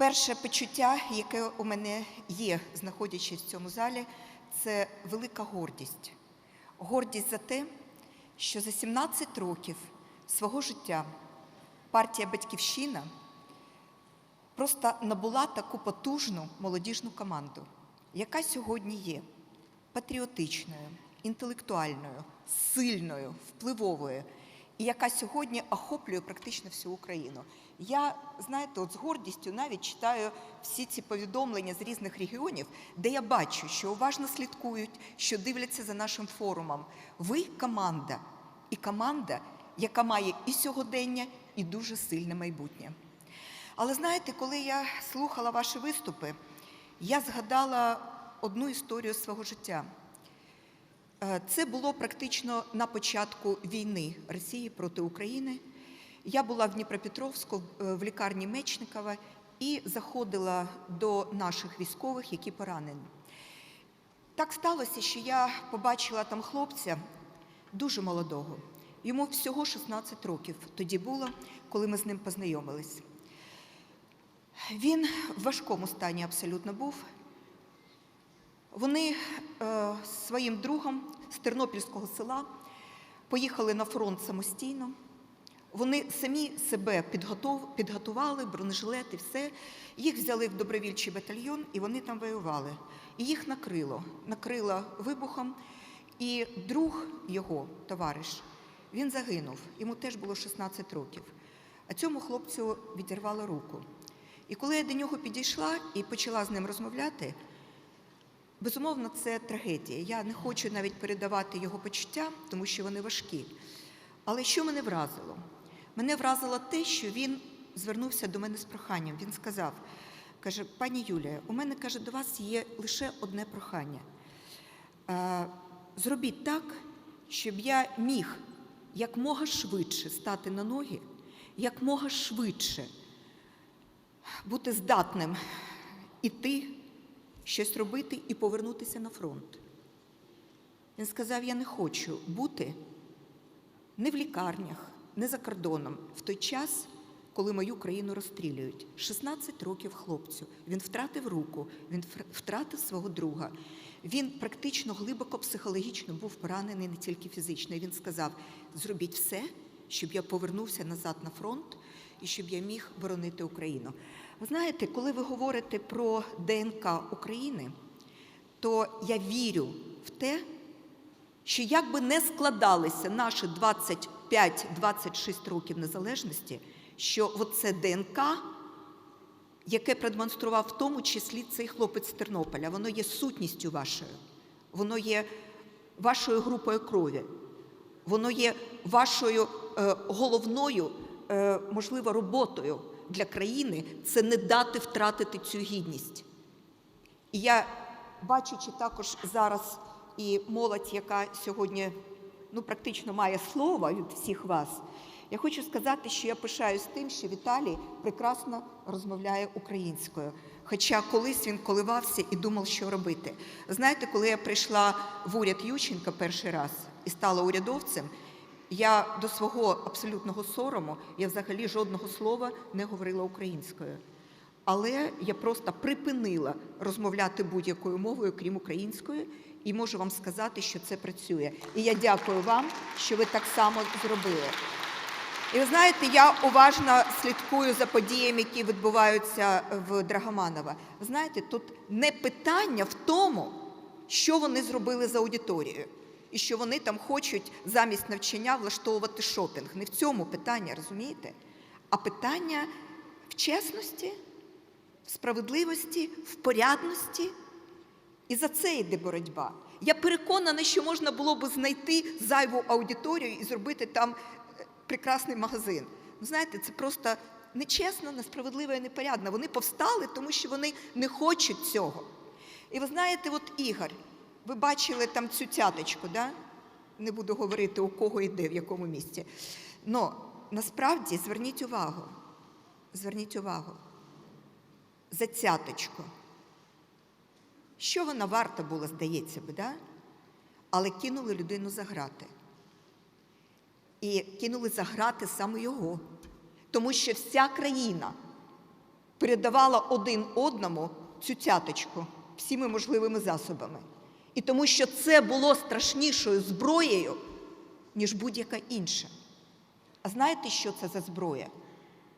Перше почуття, яке у мене є, знаходячись в цьому залі, це велика гордість. Гордість за те, що за 17 років свого життя партія Батьківщина просто набула таку потужну молодіжну команду, яка сьогодні є патріотичною, інтелектуальною, сильною, впливовою, і яка сьогодні охоплює практично всю Україну. Я, знаєте, от з гордістю навіть читаю всі ці повідомлення з різних регіонів, де я бачу, що уважно слідкують, що дивляться за нашим форумом. Ви команда, і команда, яка має і сьогодення, і дуже сильне майбутнє. Але знаєте, коли я слухала ваші виступи, я згадала одну історію свого життя. Е, Це було практично на початку війни Росії проти України. Я була в Дніпропетровську е, в лікарні Мечникова і заходила до наших військових, які поранені. Так сталося, що я побачила там хлопця дуже молодого. Йому всього 16 років тоді було, коли ми з ним познайомились. Він в важкому стані абсолютно був. Вони е, своїм другом з Тернопільського села поїхали на фронт самостійно. Вони самі себе підготували, бронежилети, все. Їх взяли в добровільчий батальйон і вони там воювали. І їх накрило. Накрило вибухом. І друг його, товариш, він загинув. Йому теж було 16 років. А цьому хлопцю відірвало руку. І коли я до нього підійшла і почала з ним розмовляти, безумовно, це трагедія. Я не хочу навіть передавати його почуття, тому що вони важкі. Але що мене вразило? Мене вразило те, що він звернувся до мене з проханням. Він сказав: каже, пані Юлія, у мене каже, до вас є лише одне прохання. Е, Зробіть так, щоб я міг якмога швидше стати на ноги, якмога швидше бути здатним іти, щось робити і повернутися на фронт. Він сказав: я не хочу бути не в лікарнях, не за кордоном в той час, коли мою країну розстрілюють. 16 років хлопцю. Він втратив руку, він втратив свого друга. Він практично глибоко психологічно був поранений не тільки фізично. І він сказав: зробіть все, щоб я повернувся назад на фронт і щоб я міг боронити Україну. Ви знаєте, коли ви говорите про ДНК України, то я вірю в те, що як би не складалися наші 25-26 років незалежності, що оце ДНК, яке продемонстрував в тому числі цей хлопець з Тернополя, воно є сутністю вашою, воно є вашою групою крові, воно є вашою е, головною, е, можливо, роботою для країни це не дати втратити цю гідність. І я, бачачи також зараз і молодь, яка сьогодні ну, практично має слово від всіх вас, я хочу сказати, що я пишаюсь тим, що Віталій прекрасно розмовляє українською. Хоча колись він коливався і думав, що робити. Знаєте, коли я прийшла в уряд Ющенка перший раз і стала урядовцем, я до свого абсолютного сорому я взагалі жодного слова не говорила українською. Але я просто припинила розмовляти будь-якою мовою, крім української, і можу вам сказати, що це працює. І я дякую вам, що ви так само зробили. І ви знаєте, я уважно слідкую за подіями, які відбуваються в Драгоманова. Ви знаєте, тут не питання в тому, що вони зробили з аудиторією, і що вони там хочуть замість навчання влаштовувати шопінг. Не в цьому питання, розумієте? А питання в чесності, в справедливості, в порядності. І за це йде боротьба. Я переконана, що можна було би знайти зайву аудиторію і зробити там е, прекрасний магазин. Ну, знаєте, це просто нечесно, несправедливо і непорядно. Вони повстали, тому що вони не хочуть цього. І ви знаєте, от Ігор, ви бачили там цю цяточку, да? не буду говорити, у кого йде, в якому місці. Но насправді зверніть увагу, зверніть увагу за цяточку. Що вона варта була, здається би, да? але кинули людину за грати. І кинули за грати саме його. Тому що вся країна передавала один одному цю цяточку всіми можливими засобами. І тому що це було страшнішою зброєю, ніж будь-яка інша. А знаєте, що це за зброя?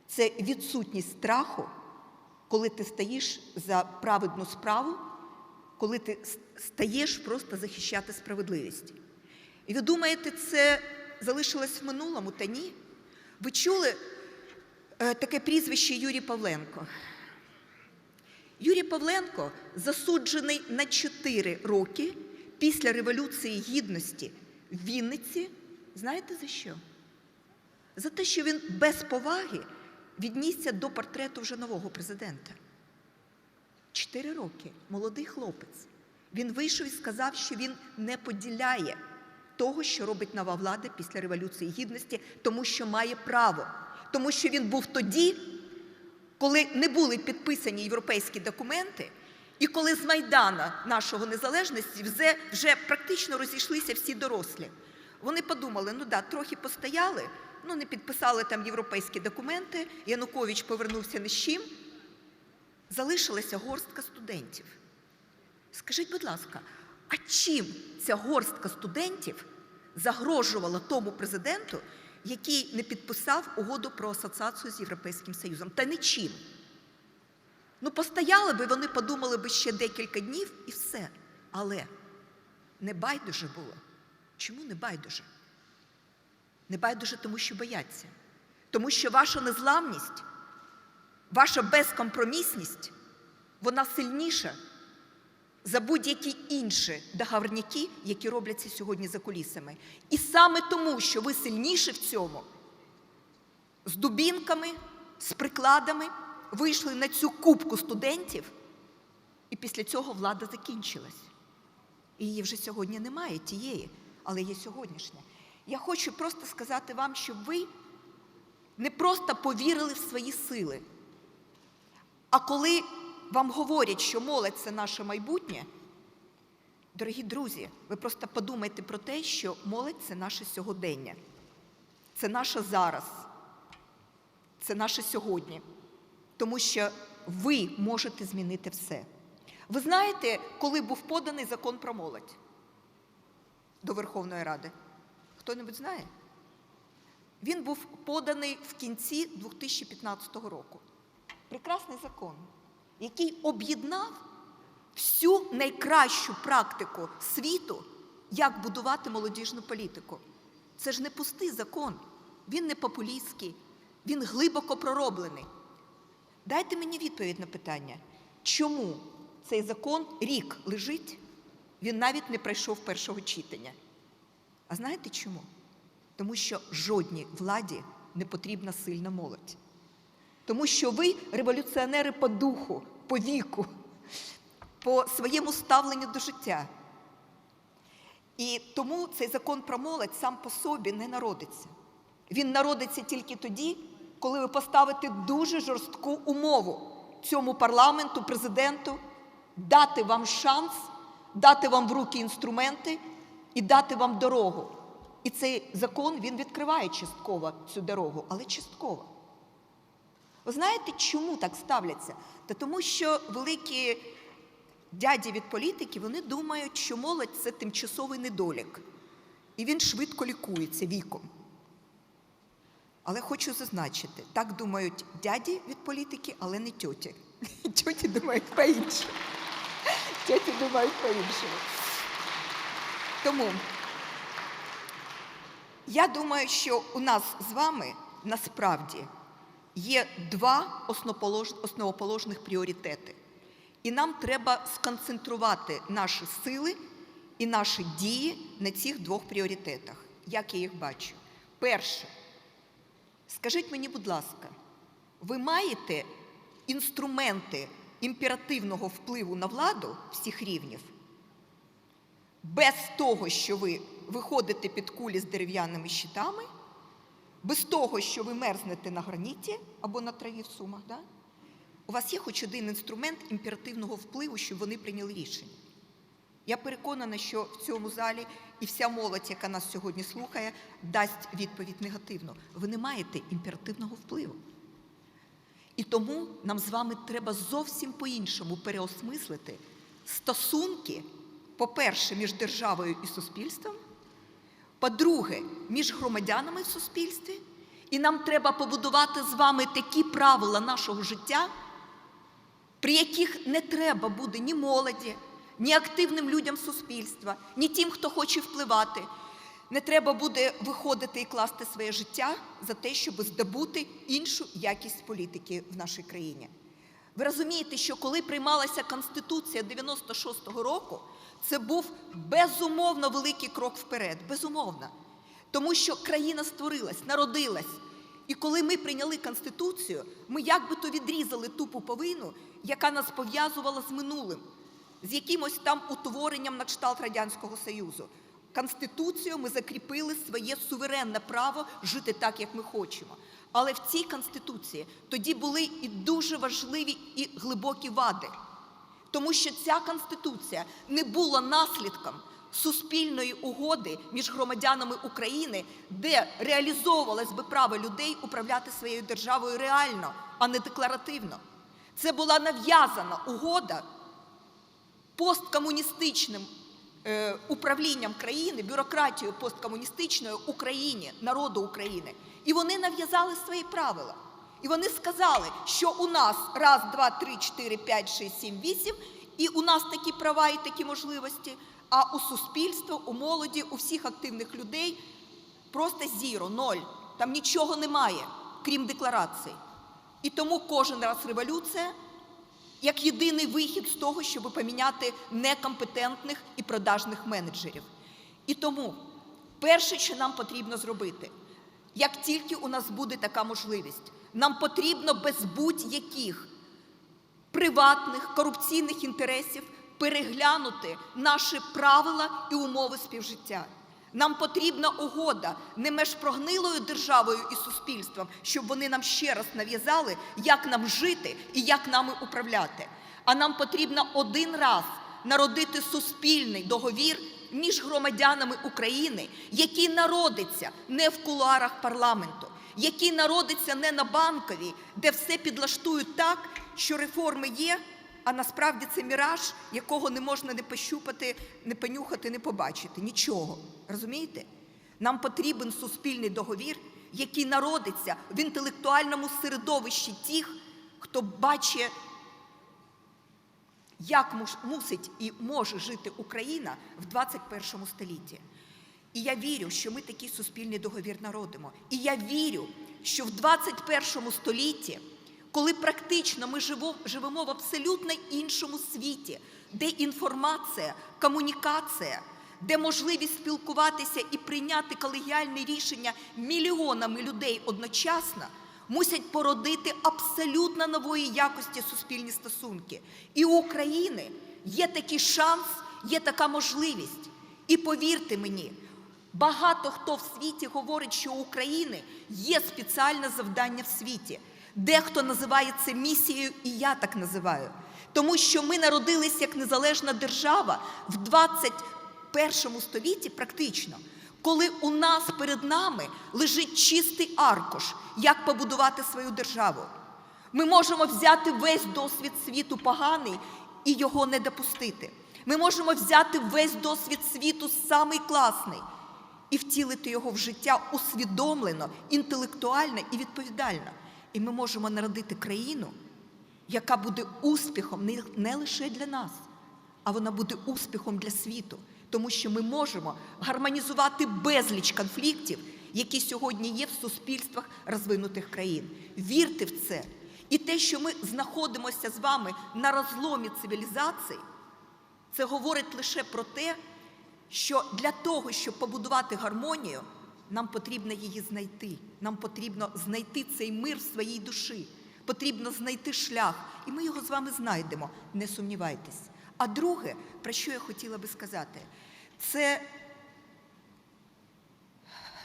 Це відсутність страху, коли ти стоїш за праведну справу, коли ти стаєш просто захищати справедливість. І ви думаєте, це залишилось в минулому? Та ні. Ви чули е, таке прізвище Юрій Павленко? Юрій Павленко засуджений на 4 роки після Революції Гідності в Вінниці. Знаєте за що? За те, що він без поваги віднісся до портрету вже нового президента. Чотири роки, молодий хлопець. Він вийшов і сказав, що він не поділяє того, що робить нова влада після Революції Гідності, тому що має право. Тому що він був тоді, коли не були підписані європейські документи, і коли з Майдана нашого незалежності вже, вже практично розійшлися всі дорослі. Вони подумали, ну да, трохи постояли, ну не підписали там європейські документи, Янукович повернувся ні з чим, залишилася горстка студентів. Скажіть, будь ласка, а чим ця горстка студентів загрожувала тому президенту, який не підписав угоду про асоціацію з Європейським Союзом? Та нічим. Ну, постояли би, вони подумали би ще декілька днів і все. Але не байдуже було. Чому не байдуже? Не байдуже, тому що бояться. Тому що ваша незламність, ваша безкомпромісність, вона сильніша за будь-які інші договорняки, які робляться сьогодні за кулісами. І саме тому, що ви сильніші в цьому, з дубінками, з прикладами вийшли на цю кубку студентів, і після цього влада закінчилась. І її вже сьогодні немає тієї, але є сьогоднішня. Я хочу просто сказати вам, щоб ви не просто повірили в свої сили. А коли вам говорять, що молодь це наше майбутнє, дорогі друзі, ви просто подумайте про те, що молодь це наше сьогодення, це наше зараз, це наше сьогодні. Тому що ви можете змінити все. Ви знаєте, коли був поданий закон про молодь до Верховної Ради? Хто-небудь знає? Він був поданий в кінці 2015 року. Прекрасний закон, який об'єднав всю найкращу практику світу, як будувати молодіжну політику. Це ж не пустий закон, він не популістський, він глибоко пророблений. Дайте мені відповідь на питання, чому цей закон рік лежить, він навіть не пройшов першого читання. А знаєте чому? Тому що жодній владі не потрібна сильна молодь. Тому що ви революціонери по духу, по віку, по своєму ставленню до життя. І тому цей закон про молодь сам по собі не народиться. Він народиться тільки тоді, коли ви поставите дуже жорстку умову цьому парламенту, президенту, дати вам шанс, дати вам в руки інструменти і дати вам дорогу. І цей закон він відкриває частково цю дорогу, але частково. Ви знаєте, чому так ставляться? Та тому, що великі дяді від політики вони думають, що молодь це тимчасовий недолік, і він швидко лікується віком. Але хочу зазначити, так думають дяді від політики, але не тьоті. Тьоті думають по-іншому. Тьоті думають по-іншому. Тому я думаю, що у нас з вами насправді є два основоположних пріоритети. І нам треба сконцентрувати наші сили і наші дії на цих двох пріоритетах. Як я їх бачу? Перше, скажіть мені, будь ласка, ви маєте інструменти імперативного впливу на владу всіх рівнів без того, що ви виходите під кулі з дерев'яними щитами, без того, що ви мерзнете на граніті або на траві в сумах, да? у вас є хоч один інструмент імперативного впливу, щоб вони прийняли рішення. Я переконана, що в цьому залі і вся молодь, яка нас сьогодні слухає, дасть відповідь негативно. Ви не маєте імперативного впливу. І тому нам з вами треба зовсім по-іншому переосмислити стосунки, по-перше, між державою і суспільством, по-друге, між громадянами в суспільстві. І нам треба побудувати з вами такі правила нашого життя, при яких не треба буде ні молоді, ні активним людям суспільства, ні тим, хто хоче впливати. Не треба буде виходити і класти своє життя за те, щоб здобути іншу якість політики в нашій країні. Ви розумієте, що коли приймалася Конституція 96-го року, це був безумовно великий крок вперед. Безумовно. Тому що країна створилась, народилась. І коли ми прийняли Конституцію, ми як би то відрізали ту пуповину, яка нас пов'язувала з минулим, з якимось там утворенням на кшталт Радянського Союзу. Конституцією ми закріпили своє суверенне право жити так, як ми хочемо. Але в цій конституції тоді були і дуже важливі і глибокі вади, тому що ця конституція не була наслідком суспільної угоди між громадянами України, де реалізовувалось би право людей управляти своєю державою реально, а не декларативно. Це була нав'язана угода посткомуністичним управлінням країни, бюрократією посткомуністичною Україні, народу України. І вони нав'язали свої правила. І вони сказали, що у нас раз, два, три, чотири, п'ять, шість, сім, вісім, і у нас такі права і такі можливості. А у суспільства, у молоді, у всіх активних людей просто зіро, ноль. Там нічого немає, крім декларації. І тому кожен раз революція як єдиний вихід з того, щоб поміняти некомпетентних і продажних менеджерів. І тому перше, що нам потрібно зробити, як тільки у нас буде така можливість, нам потрібно без будь-яких приватних корупційних інтересів переглянути наші правила і умови співжиття. Нам потрібна угода не між прогнилою державою і суспільством, щоб вони нам ще раз нав'язали, як нам жити і як нами управляти. А нам потрібно один раз народити суспільний договір між громадянами України, який народиться не в кулуарах парламенту, який народиться не на банковій, де все підлаштують так, що реформи є. А насправді це міраж, якого не можна не пощупати, не понюхати, не побачити. Нічого. Розумієте? Нам потрібен суспільний договір, який народиться в інтелектуальному середовищі тих, хто бачить, як мусить і може жити Україна в 21 столітті. І я вірю, що ми такий суспільний договір народимо. І я вірю, що в 21 столітті коли практично ми живемо в абсолютно іншому світі, де інформація, комунікація, де можливість спілкуватися і прийняти колегіальне рішення мільйонами людей одночасно, мусять породити абсолютно нової якості суспільні стосунки. І у України є такий шанс, є така можливість. І повірте мені, багато хто в світі говорить, що у України є спеціальне завдання в світі. Дехто називає це місією, і я так називаю. Тому що ми народились як незалежна держава в 21 столітті, практично, коли у нас перед нами лежить чистий аркуш, як побудувати свою державу. Ми можемо взяти весь досвід світу поганий і його не допустити. Ми можемо взяти весь досвід світу самий класний і втілити його в життя усвідомлено, інтелектуально і відповідально. І ми можемо народити країну, яка буде успіхом не, лише для нас, а вона буде успіхом для світу, тому що ми можемо гармонізувати безліч конфліктів, які сьогодні є в суспільствах розвинутих країн. Вірте в це. І те, що ми знаходимося з вами на розломі цивілізацій, це говорить лише про те, що для того, щоб побудувати гармонію. Нам потрібно її знайти. Нам потрібно знайти цей мир в своїй душі. Потрібно знайти шлях, і ми його з вами знайдемо. Не сумнівайтесь. А друге, про що я хотіла би сказати, це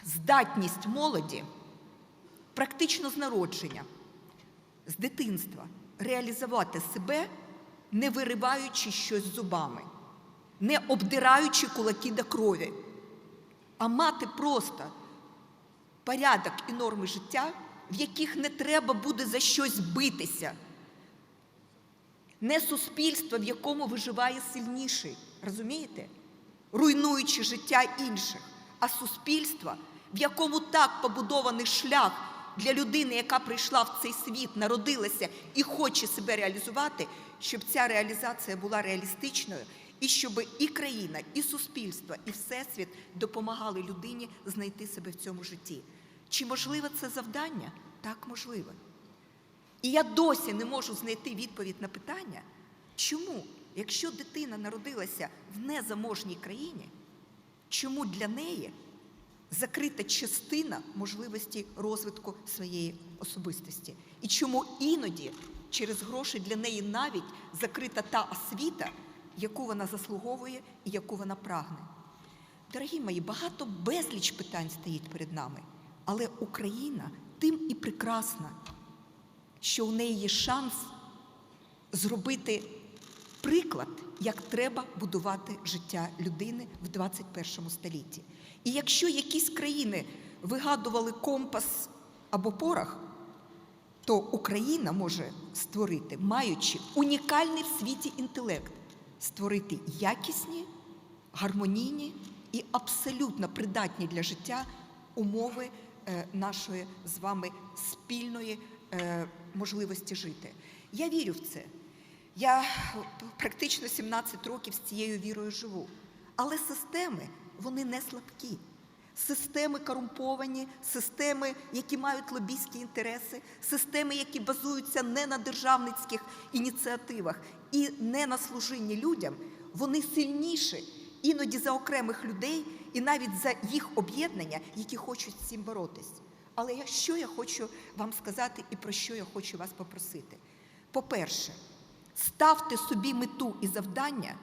здатність молоді практично з народження, з дитинства реалізувати себе, не вириваючи щось зубами, не обдираючи кулаки до крові а мати просто порядок і норми життя, в яких не треба буде за щось битися. Не суспільство, в якому виживає сильніший, розумієте? Руйнуючи життя інших, а суспільство, в якому так побудований шлях для людини, яка прийшла в цей світ, народилася і хоче себе реалізувати, щоб ця реалізація була реалістичною, і щоб і країна, і суспільство, і всесвіт допомагали людині знайти себе в цьому житті. Чи можливе це завдання? Так, можливе. І я досі не можу знайти відповідь на питання, чому, якщо дитина народилася в незаможній країні, чому для неї закрита частина можливості розвитку своєї особистості? І чому іноді через гроші для неї навіть закрита та освіта, яку вона заслуговує і яку вона прагне? Дорогі мої, багато безліч питань стоїть перед нами, але Україна тим і прекрасна що у неї є шанс зробити приклад, як треба будувати життя людини в 21 столітті. І якщо якісь країни вигадували компас або порох, то Україна може створити, маючи унікальний в світі інтелект, створити якісні, гармонійні і абсолютно придатні для життя умови е, нашої з вами спільної е, можливості жити. Я вірю в це. Я практично 17 років з цією вірою живу. Але системи вони не слабкі. Системи корумповані, системи, які мають лобійські інтереси, системи, які базуються не на державницьких ініціативах і не на служінні людям, вони сильніші іноді за окремих людей і навіть за їх об'єднання, які хочуть з цим боротись. Але я, що я хочу вам сказати і про що я хочу вас попросити? По-перше, ставте собі мету і завдання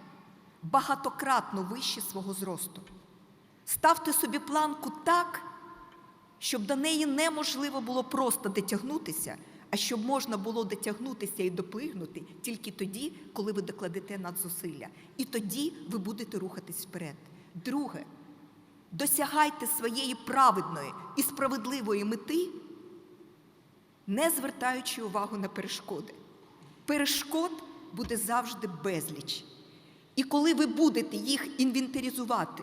багатократно вище свого зросту. Ставте собі планку так, щоб до неї неможливо було просто дотягнутися, а щоб можна було дотягнутися і допигнути тільки тоді, коли ви докладете надзусилля. І тоді ви будете рухатись вперед. Друге, досягайте своєї праведної і справедливої мети, не звертаючи увагу на перешкоди. Перешкод буде завжди безліч. І коли ви будете їх інвентаризувати,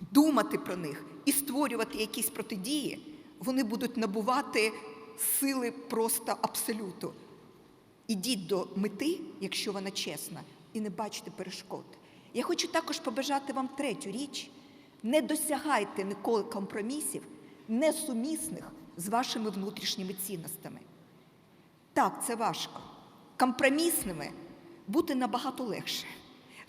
думати про них і створювати якісь протидії, вони будуть набувати сили просто абсолюту. Ідіть до мети, якщо вона чесна, і не бачите перешкод. Я хочу також побажати вам третю річ: не досягайте ніколи компромісів, несумісних з вашими внутрішніми цінностями. Так, це важко. Компромісними бути набагато легше.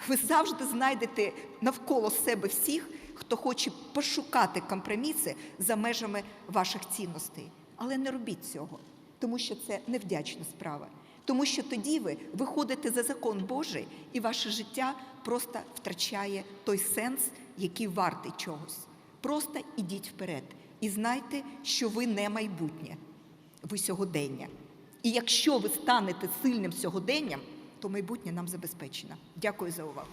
Ви завжди знайдете навколо себе всіх, хто хоче пошукати компроміси за межами ваших цінностей. Але не робіть цього, тому що це невдячна справа. Тому що тоді ви виходите за закон Божий, і ваше життя просто втрачає той сенс, який вартий чогось. Просто ідіть вперед і знайте, що ви не майбутнє, ви сьогодення. І якщо ви станете сильним сьогоденням, то майбутнє нам забезпечено. Дякую за увагу.